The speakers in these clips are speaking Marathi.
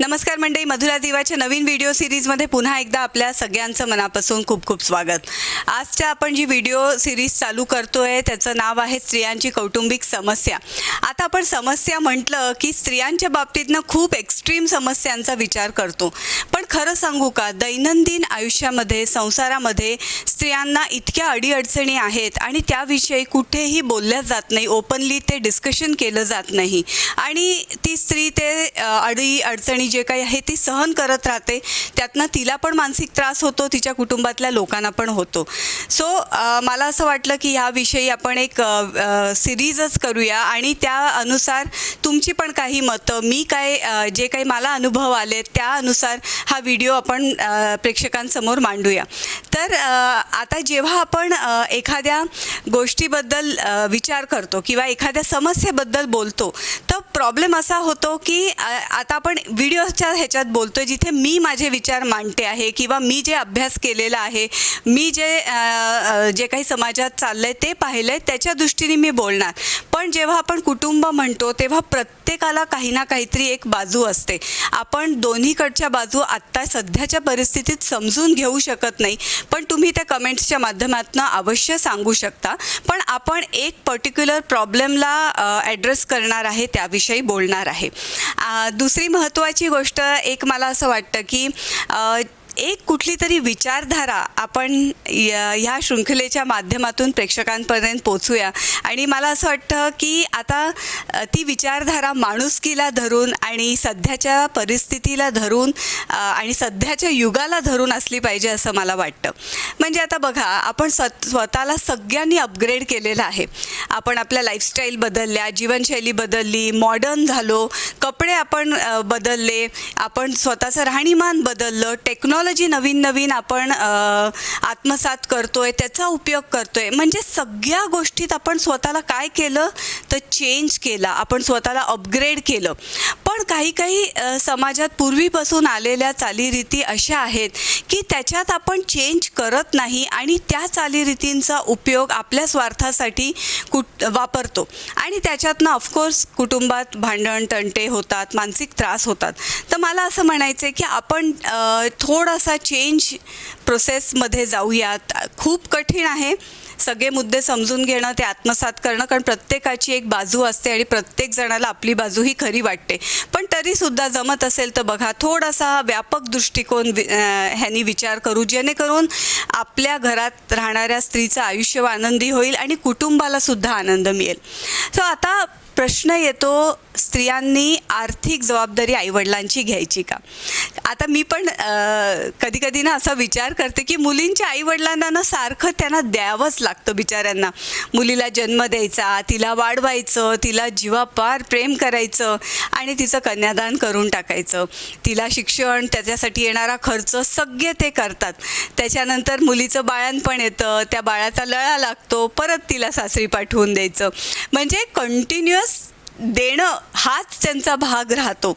नमस्कार मंडळी मधुरा दिवाच्या नवीन व्हिडिओ सिरीजमध्ये पुन्हा एकदा आपल्या सगळ्यांचं मनापासून खूप खूप स्वागत. आजच्या आपण जी व्हिडिओ सिरीज चालू करतोय त्याचं नाव आहे स्त्रियांची कौटुंबिक समस्या. आता आपण समस्या म्हटलं की स्त्रियांच्या बाबतीतनं खूप एक्स्ट्रीम समस्यांचा विचार करतो. पण खरं सांगू का दैनंदिन आयुष्यामध्ये संसारामध्ये स्त्रियांना इतक्या अडीअडचणी आहेत आणि त्याविषयी कुठेही बोलल्या जात नाही ओपनली ते डिस्कशन केलं जात नाही. आणि ती स्त्री ते अडी अडचणी जे काही आहे ती सहन करत राहते. त्यातनं तिला पण मानसिक त्रास होतो तिच्या कुटुंबातल्या लोकांना पण होतो. सो मला असं वाटलं की ह्याविषयी आपण एक सिरीजच करूया आणि त्या अनुसार तुमची पण काही मतं मी काय जे काही मला अनुभव आले त्यानुसार हा व्हिडिओ आपण प्रेक्षकांसमोर मांडूया. तर आता जेव्हा आपण एखाद्या गोष्टीबद्दल विचार करतो किंवा एखाद्या समस्येबद्दल बोलतो तर प्रॉब्लेम असा होतो की आता आपण व्हिडिओच्या ह्याच्यात बोलतोय जिथे मी माझे विचार मांडते आहे किंवा मी जे अभ्यास केलेला आहे मी जे जे काही समाजात चाललं आहे ते पाहिलं आहे त्याच्या दृष्टीने मी बोलणार. पण जेव्हा आपण कुटुंब म्हणतो तेव्हा प्रत्येकाला काही ना काहीतरी एक बाजू असते. आपण दोन्हीकडच्या बाजू आत्ता सध्याच्या परिस्थितीत समजून घेऊ शकत नाही पण तुम्ही त्या कमेंट्सच्या माध्यमातून अवश्य सांगू शकता. पण आपण एक पर्टिक्युलर प्रॉब्लेमला ॲड्रेस करणार आहे त्याविषयी बोलणार आहे. दुसरी महत्त्वाची गोष्ट एक मला असं वाटतं की एक कुठली तरी विचारधारा आपण य- ह्या शृंखलेच्या माध्यमातून प्रेक्षकांपर्यंत पोचूया आणि मला असं वाटतं की आता ती विचारधारा माणुसकीला धरून आणि सध्याच्या परिस्थितीला धरून आणि सध्याच्या युगाला धरून असली पाहिजे असं मला वाटतं. म्हणजे आता बघा आपण स्वत स्वतःला सगळ्यांनी अपग्रेड केलेलं आहे. आपण आपल्या लाईफस्टाईल बदलल्या जीवनशैली बदलली मॉडर्न झालो कपडे आपण बदलले आपण स्वतःचं राहणीमान बदललं टेक्नॉलॉजी नवीन नवीन आपण आत्मसात करतोय त्याचा उपयोग करतोय. म्हणजे सगळ्या गोष्टीत आपण स्वतःला काय केलं? तर चेंज केला. आपण स्वतःला अपग्रेड केलं. पण काही काही समाजात पूर्वीपासून आलेल्या चालीरीती अशा आहेत की त्याच्यात आपण चेंज करत नाही आणि त्या चालीरीतींचा उपयोग आपल्या स्वार्थासाठी कुट वापरतो. आणि त्याच्यातनं ऑफकोर्स कुटुंबात भांडण तंटे होतात मानसिक त्रास होतात. तर मला असं म्हणायचं आहे की आपण थोडासा चेंज प्रोसेसमध्ये जाऊयात. खूप कठीण आहे. सगळे मुद्दे समजून घेणं ते आत्मसात करणं कारण प्रत्येकाची एक बाजू असते आणि प्रत्येक जणाला आपली बाजू ही खरी वाटते. पण तरीसुद्धा जमत असेल तर बघा थोडासा व्यापक दृष्टिकोन वि- ह्यांनी विचार करू जेणेकरून आपल्या घरात राहणाऱ्या स्त्रीचं आयुष्य आनंदी होईल आणि कुटुंबाला सुद्धा आनंद मिळेल. सो आता प्रश्न येतो स्त्रियांनी आर्थिक जबाबदारी आईवडिलांची घ्यायची का? आता मी पण कधी कधी ना असा विचार करते की मुलींच्या आईवडिलांना ना सारखं त्यांना द्यावंच लागतं बिचाऱ्यांना. मुलीला जन्म द्यायचा तिला वाढवायचं तिला जीवापार प्रेम करायचं आणि तिचं कन्यादान करून टाकायचं. तिला शिक्षण त्याच्यासाठी येणारा खर्च सगळे ते करतात. त्याच्यानंतर मुलीचं बाळणपण येतं त्या बाळाचा लळा लागतो परत तिला सासरी पाठवून द्यायचं. म्हणजे कंटिन्युअस देणं हाच त्यांचा भाग राहतो.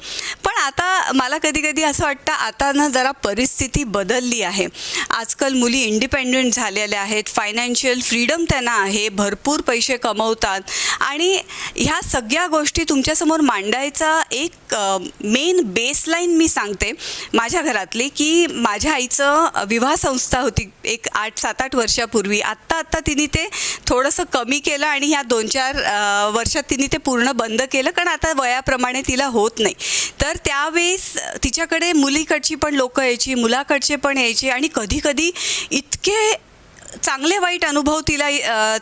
पण आता मला कधी कधी असं वाटतं आता ना जरा परिस्थिती बदलली आहे. आजकाल मुली इंडिपेंडंट झालेल्या आहेत फायनान्शियल फ्रीडम त्यांना आहे भरपूर पैसे कमवतात. आणि ह्या सगळ्या गोष्टी तुमच्यासमोर मांडायचा एक मेन बेसलाईन मी सांगते. माझ्या घरातली की माझ्या आईचं विवाह संस्था होती एक आठ सात आठ वर्षापूर्वी. आत्ता आत्ता तिने ते थोडंसं कमी केलं आणि ह्या दोन चार वर्षात तिने ते पूर्ण बंद केलं कारण आता वयाप्रमाणे तिला होत नाही. तर त्यावेळेस तिच्याकडे मुलीकडची पण लोकं यायची मुलाकडचे पण यायचे आणि कधी कधी इतके चांगले वाईट अनुभव तिला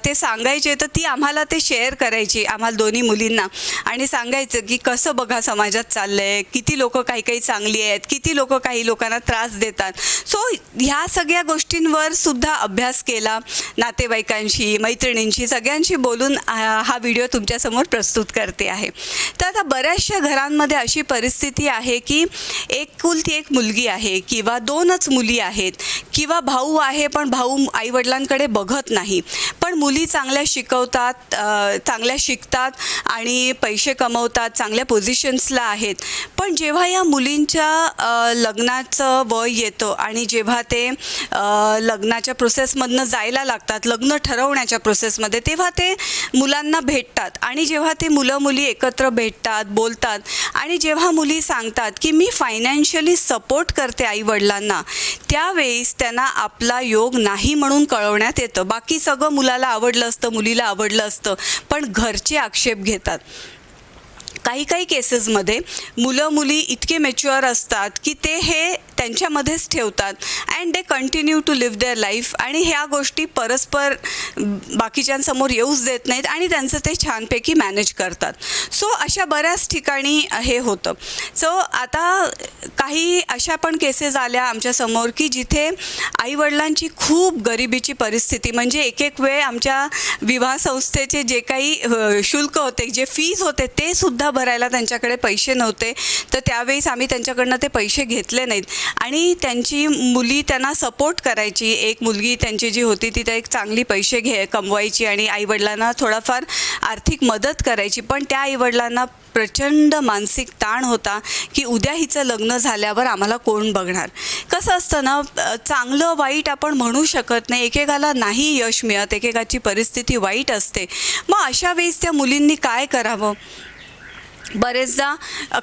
ते सांगायचे तर ती आम्हाला ते शेअर करायची आम्हाला दोन्ही मुलींना. आणि सांगायचं की कसं बघा समाजात चाललं आहे किती लोक काही काही चांगली आहेत किती लोक काही लोकांना त्रास देतात. सो ह्या सगळ्या गोष्टींवर सुद्धा अभ्यास केला नातेवाईकांशी मैत्रिणींशी सगळ्यांशी बोलून हा व्हिडिओ तुमच्यासमोर प्रस्तुत करते आहे. तर आता बऱ्याचशा घरांमध्ये अशी परिस्थिती आहे की एक कुलती एक मुलगी आहे किंवा दोनच मुली आहेत किंवा भाऊ आहे पण भाऊ आई आईवडिलांकडे बघत नाही. पण मुली चांगल्या शिकवतात चांगल्या शिकतात आणि पैसे कमवतात चांगल्या पोझिशन्सला आहेत. पण जेव्हा या मुलींच्या लग्नाचं वय येतं आणि जेव्हा ते लग्नाच्या प्रोसेसमधनं जायला लागतात लग्न ठरवण्याच्या प्रोसेसमध्ये तेव्हा ते मुलांना भेटतात. आणि जेव्हा ते मुलं मुली एकत्र भेटतात बोलतात आणि जेव्हा मुली सांगतात की मी फायनान्शियली सपोर्ट करते आईवडिलांना त्यावेळेस त्यांना आपला योग नाही म्हणून कळवण्यात येतं. बाकी सगळं मुलाला आवडलं असतं मुलीला आवडलं असतं पण घरचे आक्षेप घेतात. काही काही केसेसमध्ये मुलं मुली इतके मेच्युअर असतात की ते हे त्यांच्यामध्येच ठेवतात and they continue to live their life आणि ह्या गोष्टी परस्पर बाकीच्यांसमोर येऊच देत नाहीत आणि त्यांचं ते छानपैकी मॅनेज करतात. सो अशा बऱ्याच ठिकाणी हे होतं. सो आता काही अशा पण केसेस आल्या आमच्यासमोर की जिथे आईवडिलांची खूप गरिबीची परिस्थिती म्हणजे एक एक वेळ आमच्या विवाह संस्थेचे जे काही शुल्क होते जे फीज होते ते सुद्धा भरायला त्यांच्याकडे पैसे नव्हते. तर त्यावेळेस आम्ही त्यांच्याकडनं ते पैसे घेतले नाहीत. आणि त्यांची मुली त्यांना सपोर्ट करायची. एक मुलगी त्यांची जी होती ती त्या एक चांगली पैसे घे कमवायची आणि आईवडिलांना थोडाफार आर्थिक मदत करायची. पण त्या आईवडिलांना प्रचंड मानसिक ताण होता की उद्या हिचं लग्न झाल्यावर आम्हाला कोण बघणार? कसं असतं ना चांगलं वाईट आपण म्हणू शकत नाही. एकेकाला नाही यश मिळत. एकेकाची परिस्थिती वाईट असते. मग अशा वेळेस त्या मुलींनी काय करावं? बरेचदा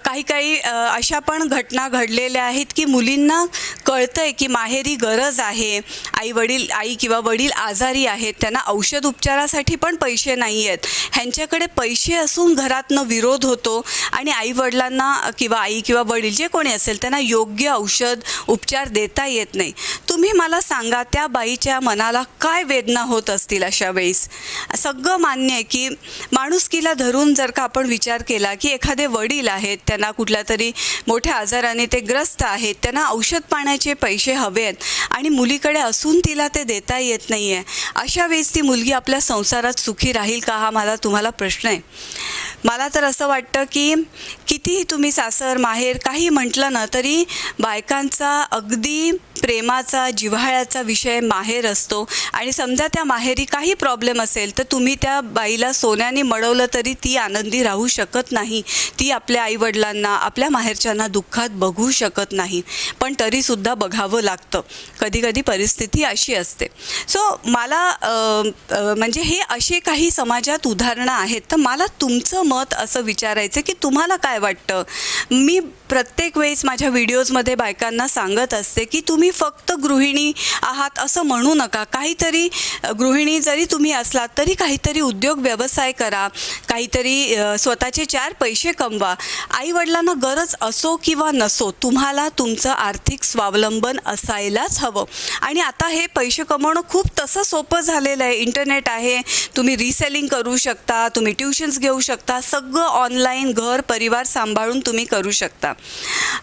काही काही अशा पण घटना घडलेल्या आहेत की मुलींना कळतं आहे की माहेरी गरज आहे आई वडील आई किंवा वडील आजारी आहेत त्यांना औषध उपचारासाठी पण पैसे नाही आहेत. ह्यांच्याकडे पैसे असून घरातनं विरोध होतो आणि आई वडिलांना किंवा आई किंवा वडील जे कोणी असेल त्यांना योग्य औषध उपचार देता येत नाही. तुम्ही मला सांगा त्या बाईच्या मनाला काय वेदना होत असतील अशा वेळेस? सगळं मान्य आहे की माणुसकीला धरून जर का आपण विचार केला की एखादे वडील आहेत त्यांना कुठल्या तरी मोठ्या आजाराने ते ग्रस्त आहेत त्यांना औषध पाण्याचे पैसे हवे आहेत आणि मुलीकडे असून तिला ते देता येत नाही आहे अशा वेळेस ती मुलगी आपल्या संसारात सुखी राहील का हा मला तुम्हाला प्रश्न आहे. मला तर असं वाटतं की कितीही तुम्ही सासर माहेर काही म्हटलं ना तरी बायकांचा अगदी प्रेमाचा जिव्हाळ्याचा विषय माहेर असतो. आणि समजा त्या माहेरी काही प्रॉब्लेम असेल तर तुम्ही त्या बाईला सोन्याने मडवलं तरी ती आनंदी राहू शकत नाही. ती आपल्या आईवडिलांना आपल्या माहेरच्यांना दुःखात बघू शकत नाही. पण तरीसुद्धा बघावं लागतं. कधी कधी परिस्थिती अशी असते. सो मला म्हणजे हे असे काही समाजात उदाहरणं आहेत. तर मला तुमचं मत असं विचारायचं की तुम्हाला काय वाटतं? मी प्रत्येक वेळेस माझ्या व्हिडिओजमध्ये बायकांना सांगत असते की तुम्ही फक्त गृहिणी आहात असं म्हणू नका. काहीतरी गृहिणी जरी तुम्ही असलात तरी काहीतरी उद्योग व्यवसाय करा. काहीतरी स्वतःचे चार पैसे कमवा. आईवडिलांना गरज असो किंवा नसो तुम्हाला तुमचं आर्थिक स्वावलंबन असायलाच हवं. आणि आता हे पैसे कमवणं खूप तसं सोपं झालेलं आहे. इंटरनेट आहे तुम्ही रिसेलिंग करू शकता तुम्ही ट्युशन्स घेऊ शकता सगळं ऑनलाईन घर परिवार सांभाळून तुम्ही करू शकता.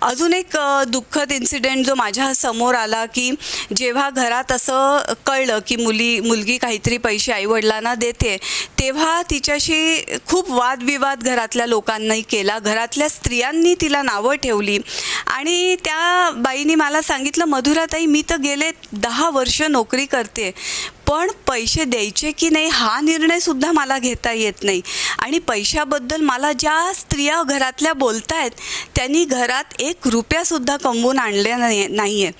अजून एक दुःखद इन्सिडेंट जो माझ्यासमोर आला की जेव्हा घरात असं कळलं की मुली मुलगी काहीतरी पैसे आईवडिलांना देते तेव्हा तिच्याशी खूप वादविवाद घरातल्या लोकांनी केला. घरातल्या स्त्रियांनी तिला नावं ठेवली. आणि त्या बाईने मला सांगितलं मधुराताई मी तर गेले दहा वर्ष नोकरी करते पण पैसे द्यायचे की नाही हा निर्णय सुद्धा मला घेता येत नाही. आणि पैशाबद्दल मला ज्या स्त्रिया घरातल्या बोलतायत त्यांनी घरात एक रुपयासुद्धा कमवून आणले नाही नाही आहे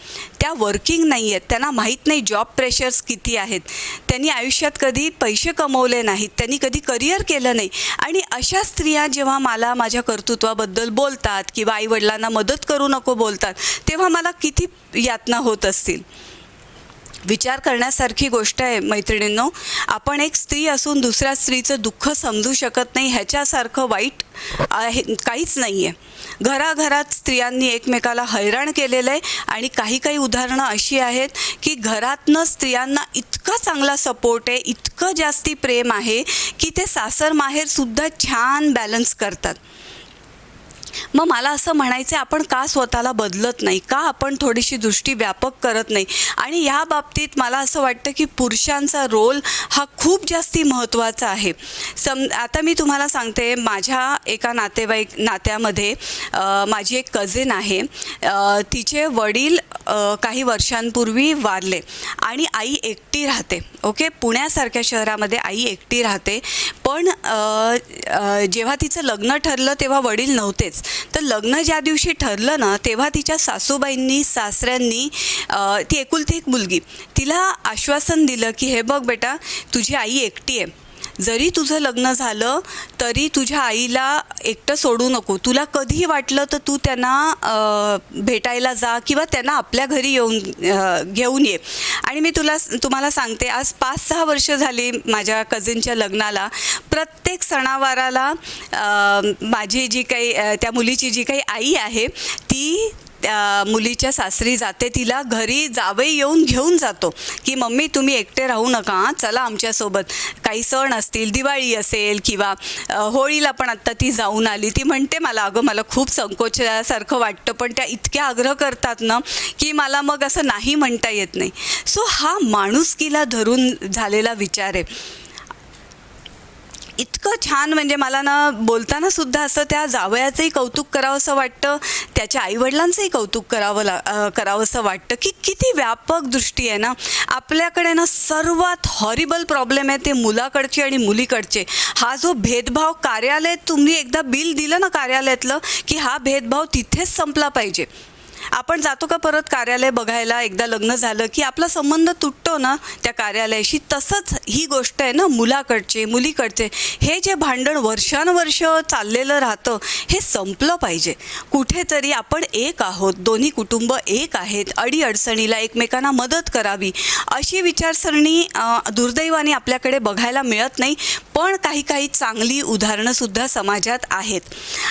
त्या वर्किंग नाही आहेत त्यांना माहीत नाही जॉब प्रेशर्स किती आहेत. त्यांनी आयुष्यात कधी पैसे कमवले नाहीत त्यांनी कधी करिअर केलं नाही. आणि अशा स्त्रिया जेव्हा मला माझ्या कर्तृत्वाबद्दल बोलतात किंवा आईवडिलांना मदत करू नको बोलतात तेव्हा मला किती यातना होत असतील. विचार करण्यासारखी गोष्ट आहे मैत्रिणींनो. आपण एक स्त्री असून दुसऱ्या स्त्रीचं दुःख समजू शकत नाही ह्याच्यासारखं वाईट आहे काहीच नाही आहे घराघरात स्त्रियांनी एकमेकाला हैराण केलेलं आहे आणि काही काही उदाहरणं अशी आहेत की घरातनं स्त्रियांना इतका चांगला सपोर्ट आहे इतकं जास्ती प्रेम आहे की ते सासर माहेरसुद्धा छान बॅलन्स करतात. मग मला असं म्हणायचं आहे आपण का स्वतःला बदलत नाही? का आपण थोडीशी दृष्टी व्यापक करत नाही? आणि या बाबतीत मला असं वाटतं की पुरुषांचा रोल हा खूप जास्ती महत्त्वाचा आहे. सम आता मी तुम्हाला सांगते माझ्या एका नातेवाईक नात्यामध्ये माझी एक कझिन आहे. तिचे वडील काही वर्षांपूर्वी वारले आणि आई एकटी राहते. ओके? पुण्यासारख्या शहरामध्ये आई एकटी राहते. पण जेव्हा तिचं लग्न ठरलं तेव्हा वडील नव्हतेच. तर लग्न ज्या दिवशी ठरलं ना तेव्हा तिच्या सासूबाईंनी सासऱ्यांनी ती एकुलती एक मुलगी. तिला आश्वासन दिलं की हे बघ बेटा तुझी आई एकटी आहे. जरी तुझं लग्न झालं तरी तुझ्या आईला एकटं सोडू नको. तुला कधीही वाटलं तर तू त्यांना भेटायला जा किंवा त्यांना आपल्या घरी येऊन घेऊन ये. आणि मी तुला तुम्हाला सांगते आज पाच सहा वर्ष झाली माझ्या कझिनच्या लग्नाला. प्रत्येक सणावाराला माझी जी काही त्या मुलीची जी काही आई आहे ती त्या मुलीच्या सासरी जाते तिला घरी जावई येऊन घेऊन जातो की मम्मी तुम्ही एकटे राहू नका चला आमच्यासोबत. काही सण असतील दिवाळी असेल किंवा होळीला पण आत्ता ती जाऊन आली. ती म्हणते मला अगं मला खूप संकोचासारखं वाटतं पण त्या इतक्या आग्रह करतात ना की मला मग असं नाही म्हणता येत नाही. सो हा माणुसकीला धरून झालेला विचार आहे. इतकं छान म्हणजे मला ना बोलताना सुद्धा असं त्या जावयाचंही कौतुक करावं असं वाटतं त्याच्या आईवडिलांचंही कौतुक करावं ला करावंसं करावं असं वाटतं की किती व्यापक दृष्टी आहे ना. आपल्याकडे ना सर्वात हॉरिबल प्रॉब्लेम आहे ते मुलाकडचे आणि मुलीकडचे. हा जो भेदभाव कार्यालय तुम्ही एकदा बिल दिलं ना कार्यालयातलं की हा भेदभाव तिथेच संपला पाहिजे. आपण जातो का परत कार्यालय बघायला? एकदा लग्न झालं की आपला संबंध तुटतो ना त्या कार्यालयाशी? तसंच ही गोष्ट आहे ना मुलाकडचे मुलीकडचे. हे जे भांडण वर्षानुवर्ष चाललेलं राहतं हे संपलं पाहिजे. कुठेतरी आपण एक आहोत दोन्ही कुटुंब एक आहेत अडीअडचणीला एकमेकांना मदत करावी. अशी विचारसरणी दुर्दैवाने आपल्याकडे बघायला मिळत नाही पण काही काही चांगली उदाहरणंसुद्धा समाजात आहेत.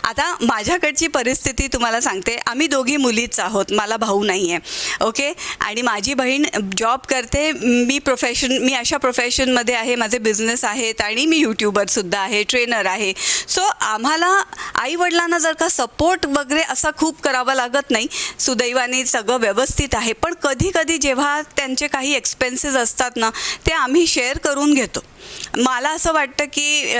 आता माझ्याकडची परिस्थिती तुम्हाला सांगते. आम्ही दोघी मुलीच आहोत मला भाऊ नाही आहे ओके आणि माझी बहीण जॉब करते मी प्रोफेशन मी अशा प्रोफेशनमध्ये आहे माझे बिझनेस आहेत आणि मी यूट्यूबरसुद्धा आहे ट्रेनर आहे. सो आम्हाला आईवडिलांना जर का सपोर्ट वगैरे असा खूप करावा लागत नाही सुदैवाने सगळं व्यवस्थित आहे. पण कधी कधी जेव्हा त्यांचे काही एक्सपेन्सेस असतात ना ते आम्ही शेअर करून घेतो. मला असं वाटतं की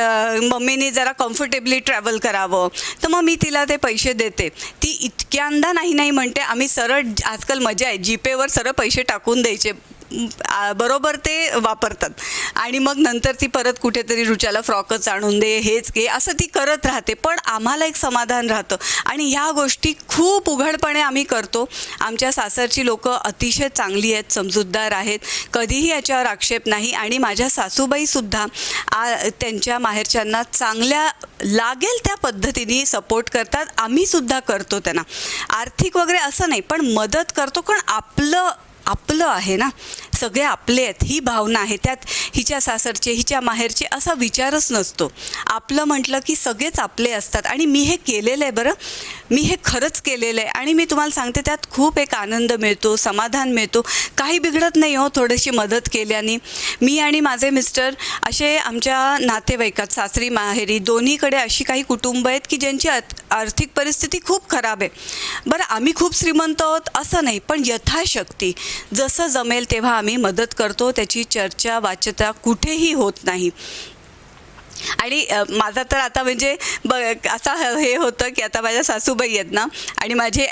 मम्मीने जरा कम्फर्टेबली ट्रॅव्हल करावं. तर मग मी तिला ते पैसे देते. ती इतक्यांदा नाही नाही म्हणते आम्ही सरळ आजकाल मजा आहे. जीपेवर सरळ पैसे टाकून द्यायचे. बरोबर ते वापरतात. आणि मग नंतर ती परत कुठेतरी रुचाला फ्रॉकच आणून दे हेच घे असं ती करत राहते. पण आम्हाला एक समाधान राहतं. आणि ह्या गोष्टी खूप उघडपणे आम्ही करतो. आमच्या सासरची लोक अतिशय चांगली आहेत समजूतदार आहेत. कधीही याच्यावर आक्षेप नाही. आणि माझ्या सासूबाईसुद्धा आ त्यांच्या माहेरच्यांना चांगल्या लागेल त्या पद्धतीने सपोर्ट करतात. आम्हीसुद्धा करतो त्यांना. आर्थिक वगैरे असं नाही पण मदत करतो. पण आपलं आपलं आहे ना. सगळे आपले आहेत ही भावना आहे त्यात हिच्या सासरचे हिच्या माहेरचे असा विचारच नसतो. आपलं म्हटलं की सगळेच आपले असतात आणि मी हे केलेलं आहे बरं. मी हे खरंच केलेलं आहे आणि मी तुम्हाला सांगते त्यात खूप एक आनंद मिळतो समाधान मिळतो. काही बिघडत नाही हो थोडीशी मदत केल्याने मी आणि माझे मिस्टर असे आमच्या नातेवाईकात सासरी माहेरी दोन्हीकडे अशी काही कुटुंब आहेत की ज्यांची आर्थिक परिस्थिती खूप खराब आहे. बरं आम्ही खूप श्रीमंत आहोत असं नाही पण यथाशक्ती जसं जमेल तेव्हा आम्ही मदत करतो त्याची चर्चा वाच्यता कुठेही होत नाही. आणि माझा तर आता म्हणजे ब असा ह- हे होतं की आता माझ्या सासूबाई आहेत ना आणि माझे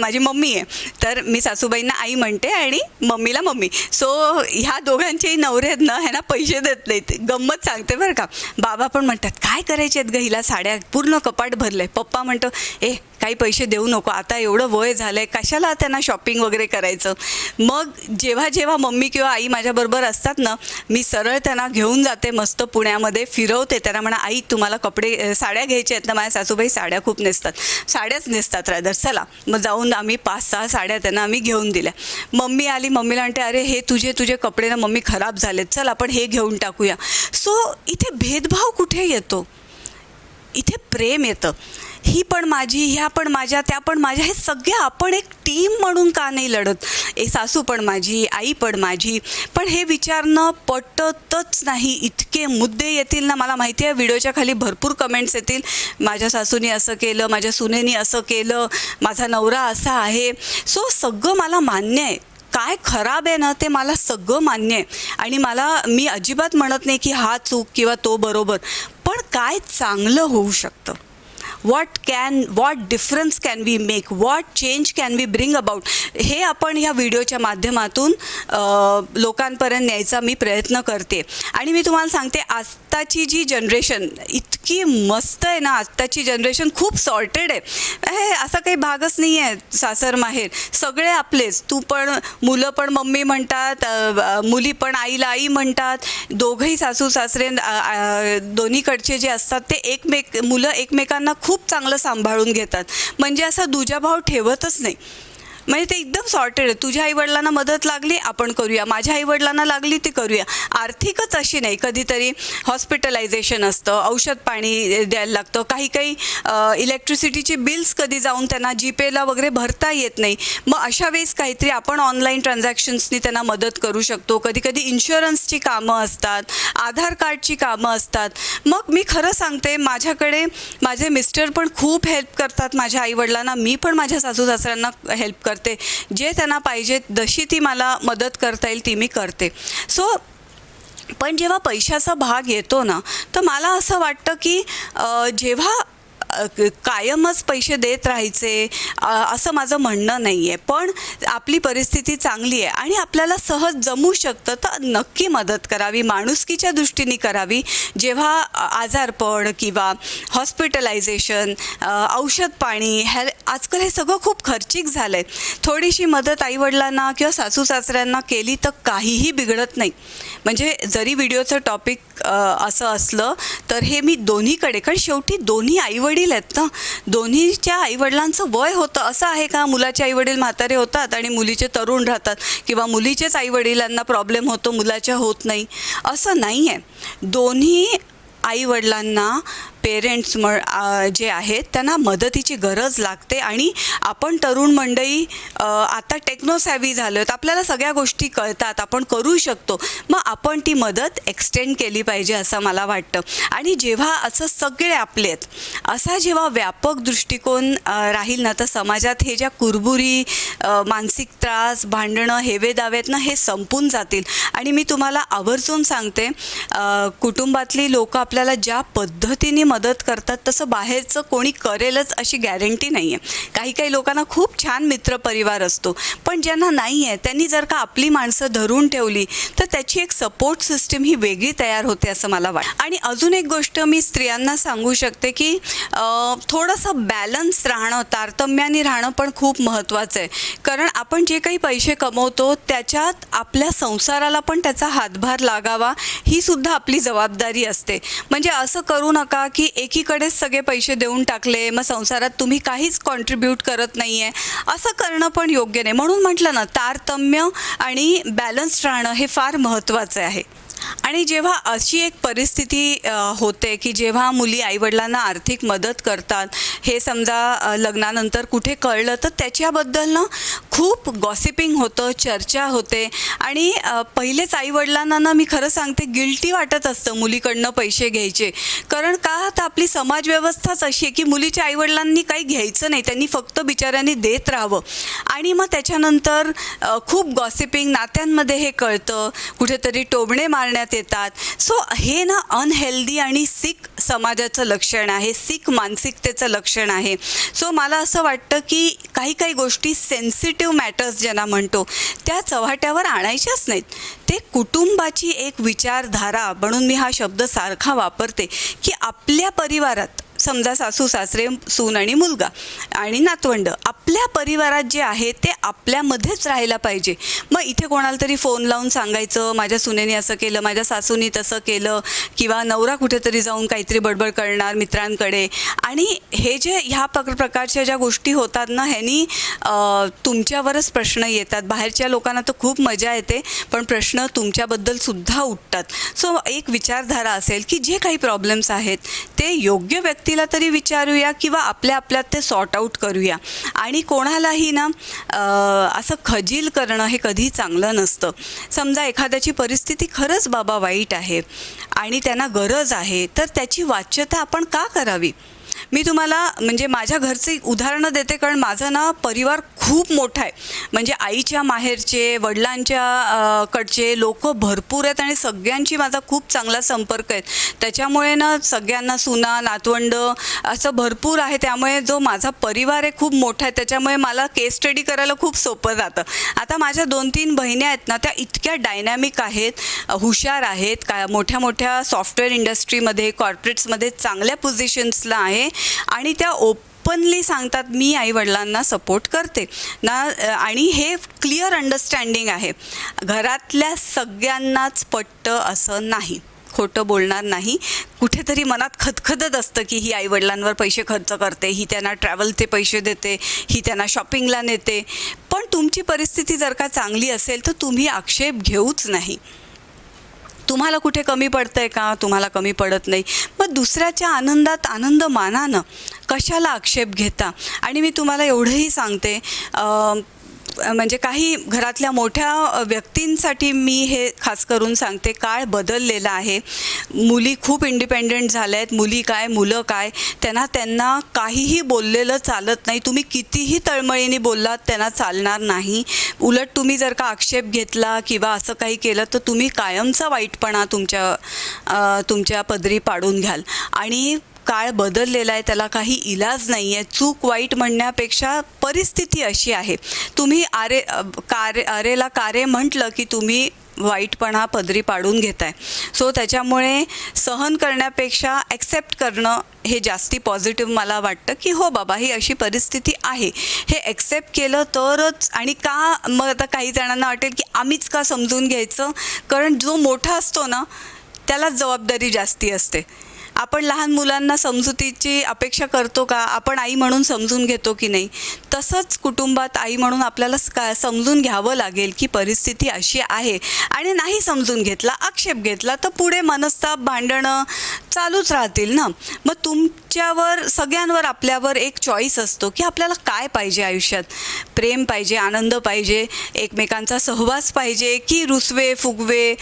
माझी मम्मी आहे तर मी सासूबाईंना आई म्हणते आणि मम्मीला मम्मी. सो ह्या दोघांचेही नवरे आहेत ना ह्यांना पैसे देत नाहीत. गंमत सांगते बरं का. बाबा पण म्हणतात काय करायचे आहेत ग हिला साड्या? पूर्ण कपाट भरलं आहे पप्पा म्हणतो ए काही पैसे देऊ नको. आता एवढं वय झालं आहे कशाला त्यांना शॉपिंग वगैरे करायचं? मग जेव्हा जेव्हा मम्मी किंवा आई माझ्याबरोबर असतात ना मी सरळ त्यांना घेऊन जाते मस्त पुण्यामध्ये फिरवते त्यांना म्हणा आई तुम्हाला कपडे साड्या घ्यायच्या आहेत ना माझ्या सासूबाई साड्या खूप नेसतात. साड्याच नेसतात रादर चला मग जाऊन आम्ही पाच सहा साड्या त्यांना आम्ही घेऊन दिल्या. मम्मी आली मम्मीला म्हणते अरे हे तुझे तुझे कपडे ना मम्मी खराब झालेत. चल आपण हे घेऊन टाकूया. सो इथे भेदभाव कुठे येतो? इथे प्रेम येतं. ही पण माझी ह्या पण माझ्या त्या पण माझ्या हे सगळे आपण एक टीम म्हणून का नाही लढत? ए सासू पण माझी आई पण माझी. पण हे विचारणं पटतच नाही. इतके मुद्दे येतील ना मला माहिती आहे व्हिडिओच्या खाली भरपूर कमेंट्स येतील. माझ्या सासूने असं केलं माझ्या सुनेनी असं केलं माझा नवरा असा आहे. सो सगळं मला मान्य आहे. काय खराब आहे ना ते मला सगळं मान्य आहे. आणि मला मी अजिबात म्हणत नाही की हा चूक किंवा तो बरोबर. पण काय चांगलं होऊ शकतं? What can what difference can we make what change can we bring about हे आपण ह्या व्हिडिओच्या माध्यमातून लोकांपर्यंत न्यायचा मी प्रयत्न करते. आणि मी तुम्हाला सांगते आज आत्ताची जी जनरेशन इतकी मस्त आहे ना आत्ताची जनरेशन खूप सॉर्टेड आहे. हे असा काही भागच नाही आहे सासर माहेर. सगळे आपलेच. तू पण मुलं पण मम्मी म्हणतात मुली पण आईला आई म्हणतात. दोघंही सासू सासरे दोन्हीकडचे जे असतात ते एकमेक मुलं एकमेकांना खूप चांगलं सांभाळून घेतात. म्हणजे असा दुजाभाव ठेवतच नाही. म्हणजे ते एकदम सॉर्टेड आहे. तुझ्या आईवडिलांना मदत लागली आपण करूया. माझ्या आईवडिलांना लागली ती करूया. आर्थिकच अशी नाही. कधीतरी हॉस्पिटलायझेशन असतं औषध पाणी द्यायला लागतं. काही काही इलेक्ट्रिसिटीची बिल्स कधी जाऊन त्यांना जीपेला वगैरे भरता येत नाही. मग अशा वेळेस काहीतरी आपण ऑनलाईन ट्रान्झॅक्शन्सनी त्यांना मदत करू शकतो. कधी कधी इन्शुरन्सची कामं असतात आधार कार्डची कामं असतात. मग मी खरं सांगते माझ्याकडे माझे मिस्टर पण खूप हेल्प करतात. माझ्या आईवडिलांना मी पण माझ्या सासू सासऱ्यांना हेल्प करते. जे त्यांना पाहिजे जशी ती मला मदत करता येईल ती मी करते. सो पण जेव्हा पैशाचा भाग येतो ना तर मला असं वाटतं की जेव्हा कायमच पैसे देत राहायचे असं माझं म्हणणं नाही आहे पण आपली परिस्थिती चांगली आहे आणि आपल्याला सहज जमू शकतं तर नक्की मदत करावी माणुसकीच्या दृष्टीने करावी. जेव्हा आजारपण किंवा हॉस्पिटलायझेशन औषध पाणी हे आजकाल हे सगळं खूप खर्चिक झालं आहे थोडीशी मदत आईवडिलांना किंवा सासू सासऱ्यांना केली तर काहीही बिघडत नाही. म्हणजे जरी व्हिडिओचं टॉपिक असं असलं तर हे मी दोन्हीकडे कारण शेवटी दोन्ही आईवडील आहेत ना? दोन्हीच्या आईवडिलांचं वय होतं. असं आहे का? मुलाचे आईवडील म्हातारे होतात आणि मुलीचे तरुण राहतात किंवा मुलीचेच आईवडिलांना प्रॉब्लेम होतो मुलाच्या होत नाही? असं नाही आहे दोन्ही आईवडिलांना पेरेंट्स म जे आहेत त्यांना मदतीची गरज लागते आणि आपण तरुण मंडळी आता टेक्नो सॅव्ही झालो आहेत आपल्याला सगळ्या गोष्टी कळतात आपण करू शकतो. मग आपण ती मदत एक्सटेंड केली पाहिजे असं मला वाटतं. आणि जेव्हा असं सगळे आपले आहेत असा जेव्हा व्यापक दृष्टिकोन राहील ना तर समाजात हे ज्या कुरबुरी मानसिक त्रास भांडणं हेवे दावेत ना हे संपून जातील. आणि मी तुम्हाला आवर्जून सांगते कुटुंबातली लोकं आपल्याला ज्या पद्धतीने मदत करतात तसं बाहेरचं कोणी करेलच अशी गॅरंटी नाही आहे काही काही लोकांना खूप छान मित्रपरिवार असतो पण ज्यांना नाही आहे त्यांनी जर का आपली माणसं धरून ठेवली तर त्याची एक सपोर्ट सिस्टीम ही वेगळी तयार होते असं मला वाटतं. आणि अजून एक गोष्ट मी स्त्रियांना सांगू शकते की थोडंसं बॅलन्स राहणं तारतम्याने राहणं पण खूप महत्त्वाचं आहे. कारण आपण जे काही पैसे कमवतो त्याच्यात आपल्या संसाराला पण त्याचा हातभार लागावा ही सुद्धा आपली जबाबदारी असते. म्हणजे असं करू नका की की एकीकडेच सगळे पैसे देऊन टाकले मग संसारात तुम्ही काहीच कॉन्ट्रीब्यूट करत नाही आहे असं करणं पण योग्य नाही. म्हणून म्हटलं ना तारतम्य आणि बॅलन्स राहणं हे फार महत्त्वाचं आहे. आणि जेव्हा अशी एक परिस्थिती होते की जेव्हा मुली आईवडिलांना आर्थिक मदत करतात हे समजा लग्नानंतर कुठे कळलं तर त्याच्याबद्दल ना खूप गॉसिपिंग होतं चर्चा होते. आणि पहिलेच आईवडिलांना ना मी खरं सांगते गिल्टी वाटत असतं मुलीकडनं पैसे घ्यायचे. कारण का तर आपली समाजव्यवस्थाच अशी आहे की मुलीच्या आईवडिलांनी काही घ्यायचं नाही त्यांनी फक्त बिचाऱ्यांनी देत राहावं. आणि मग त्याच्यानंतर खूप गॉसिपिंग नात्यांमध्ये हे कळतं कुठेतरी टोबणे करण्यात येतात. सो हे ना अनहेल्दी आणि सिक समाजाचं लक्षण आहे. सिक मानसिकतेचं लक्षण आहे. सो मला असं वाटतं की काही काही गोष्टी सेन्सिटिव्ह मॅटर्स ज्यांना म्हणतो त्या चव्हाट्यावर आणायच्याच नाहीत. ते कुटुंबाची एक विचारधारा म्हणून मी हा शब्द सारखा वापरते की आपल्या परिवारात समजा सासू सासरे सून आणि मुलगा आणि नातवंड आपल्या परिवारात जे आहे ते आपल्यामध्येच राहायला पाहिजे. मग इथे कोणाला तरी फोन लावून सांगायचं माझ्या सुनेने असं केलं माझ्या सासूनी तसं केलं किंवा नवरा कुठेतरी जाऊन काहीतरी बडबड करणार मित्रांकडे. आणि हे जे ह्या प्रक प्रकारच्या ज्या गोष्टी होतात ना ह्यानी तुमच्यावरच प्रश्न येतात. बाहेरच्या लोकांना तर खूप मजा येते पण प्रश्न तुमच्याबद्दल सुद्धा उठतात. सो एक विचारधारा असेल की जे काही प्रॉब्लेम्स आहेत ते योग्य व्यक्ती व्यक्तीला तरी विचारूया किंवा आपल्या आपल्यात ते सॉर्ट आऊट करूया. आणि कोणालाही ना असं खजील करणं हे कधी चांगलं नसतं. समजा एखाद्याची परिस्थिती खरंच बाबा वाईट आहे आणि त्यांना गरज आहे तर त्याची वाच्यता आपण का करावी? मी तुम्हाला म्हणजे माझ्या घरचे उदाहरणं देते कारण माझा ना परिवार खूप मोठा आहे. म्हणजे आईच्या माहेरचे वडिलांच्या कडचे लोक भरपूर आहेत आणि सगळ्यांशी माझा खूप चांगला संपर्क आहे. त्याच्यामुळे ना सगळ्यांना सुना नातवंड असं भरपूर आहे. त्यामुळे जो माझा परिवार आहे खूप मोठा आहे. त्याच्यामुळे मला केस स्टडी करायला खूप सोपं जातं. आता माझ्या दोन तीन बहिणी आहेत ना त्या इतक्या डायनॅमिक आहेत हुशार आहेत. का मोठ्या मोठ्या सॉफ्टवेअर इंडस्ट्रीमध्ये कॉर्पोरेट्समध्ये चांगल्या पोझिशन्सला आहे. आणि त्या ओपनली सांगतात मी आईवडिलांना सपोर्ट करते. ना आणि हे क्लिअर अंडरस्टँडिंग आहे. घरातल्या सगळ्यांनाच पटतं असं नाही. खोटं बोलणार नाही. कुठेतरी मनात खतखतत असतं की ही आईवडिलांवर पैसे खर्च करते ही त्यांना ट्रॅव्हलचे पैसे देते ही त्यांना शॉपिंगला नेते. पण तुमची परिस्थिती जर का चांगली असेल तर तुम्ही आक्षेप घेऊच नाही. तुम्हाला कुठे कमी पडतंय का? तुम्हाला कमी पडत नाही. मग दुसऱ्याच्या आनंदात आनंद मानानं कशाला आक्षेप घेता? आणि मी तुम्हाला एवढंही सांगते म्हणजे काही घरातल्या मोठ्या व्यक्तींसाठी मी हे खास करून सांगते काळ बदललेला आहे. मुली खूप इंडिपेंडेंट झाल्या आहेत मुली काय मुलं काय त्यांना त्यांना काहीही बोललेलं चालत नाही. तुम्ही कितीही तळमळीने बोललात त्यांना चालणार नाही. उलट तुम्ही जर का आक्षेप घेतला किंवा असं काही केलं तर तुम्ही कायमचा वाईटपणा तुमच्या तुमच्या पदरी पाडून घ्याल. आणि काळ बदललेला आहे त्याला काही इलाज नाही आहे चूक वाईट म्हणण्यापेक्षा परिस्थिती अशी आहे. तुम्ही आरे कारे अरेला कारे म्हटलं की तुम्ही वाईटपणा पदरी पाडून घेताय. सो त्याच्यामुळे सहन करण्यापेक्षा ॲक्सेप्ट करणं हे जास्ती पॉझिटिव्ह मला वाटतं की हो बाबा ही अशी परिस्थिती आहे. हे ॲक्सेप्ट केलं तरच आणि का मग आता काही जणांना वाटेल की आम्हीच का समजून घ्यायचं? कारण जो मोठा असतो ना त्यालाच जबाबदारी जास्ती असते. आपण लहान मुलांना समजुतीची अपेक्षा करतो का? आपण आई म्हणून समजून घेतो की नाही? तसंच कुटुंबात आई म्हणून आपल्याला स- का समजून घ्यावं लागेल की परिस्थिती अशी आहे आणि नाही समजून घेतला आक्षेप घेतला तर पुढे मनस्ताप भांडणं चालूच राहतील ना? मग तुमच्यावर सगळ्यांवर आपल्यावर एक चॉईस असतो की आपल्याला काय पाहिजे आयुष्यात? प्रेम पाहिजे आनंद पाहिजे एकमेकांचा सहवास पाहिजे की रुसवे फुगवे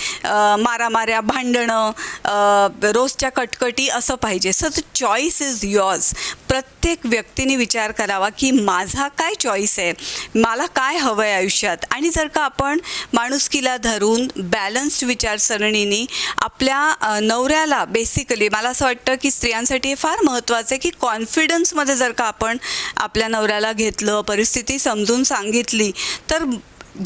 मारामाऱ्या भांडणं रोजच्या कटकटी असं पाहिजे. So the choice is yours प्रत्येक व्यक्तीने विचार करावा की माझा काय चॉईस आहे? मला काय हवं आहे आयुष्यात? आणि जर का आपण माणुसकीला धरून बॅलन्स्ड विचारसरणीने आपल्या नवऱ्याला बेसिकली मला असं वाटतं की स्त्रियांसाठी हे फार महत्त्वाचं आहे की कॉन्फिडन्समध्ये जर का आपण आपल्या नवऱ्याला घेतलं परिस्थिती समजून सांगितली तर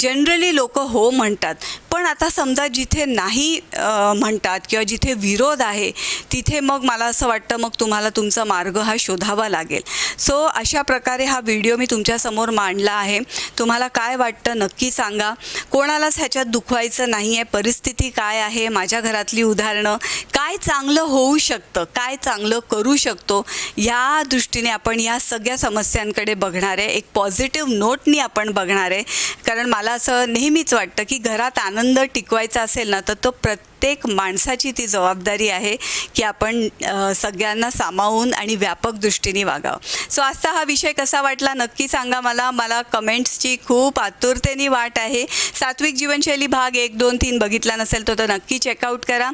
जनरली लोक हो म्हणतात. पण आता समजा जिथे नाही म्हणतात किंवा जिथे विरोध आहे तिथे मग मला असं वाटतं मग तुम्हाला तुमचा मार्ग हा शोधावा लागेल. सो अशा प्रकारे हा व्हिडिओ मी तुमच्यासमोर मांडला आहे. तुम्हाला काय वाटतं नक्की सांगा. कोणालाच ह्याच्यात दुखवायचं नाही आहे परिस्थिती काय आहे? माझ्या घरातली उदाहरणं. काय चांगलं होऊ शकतं? काय चांगलं करू शकतो? या दृष्टीने आपण या सगळ्या समस्यांकडे बघणार आहे एक पॉझिटिव्ह नोटनी आपण बघणार. आहे कारण मला मला असं नेहमीच वाटतं की घरात आनंद टिकवायचा असेल ना तर तो प्रत्येक माणसाची ती जबाबदारी आहे की आपण सगळ्यांना सामावून आणि व्यापक दृष्टीने वागावं. सो आजचा हा विषय कसा वाटला नक्की सांगा मला. मला कमेंट्सची खूप आतुरतेने वाट आहे. सात्विक जीवनशैली भाग एक दोन तीन बघितला नसेल तो तर नक्की चेकआउट करा.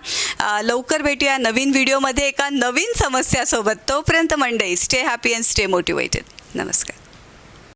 लवकर भेटूया नवीन व्हिडिओमध्ये एका नवीन समस्यासोबत. तोपर्यंत मंडई stay happy and stay motivated नमस्कार.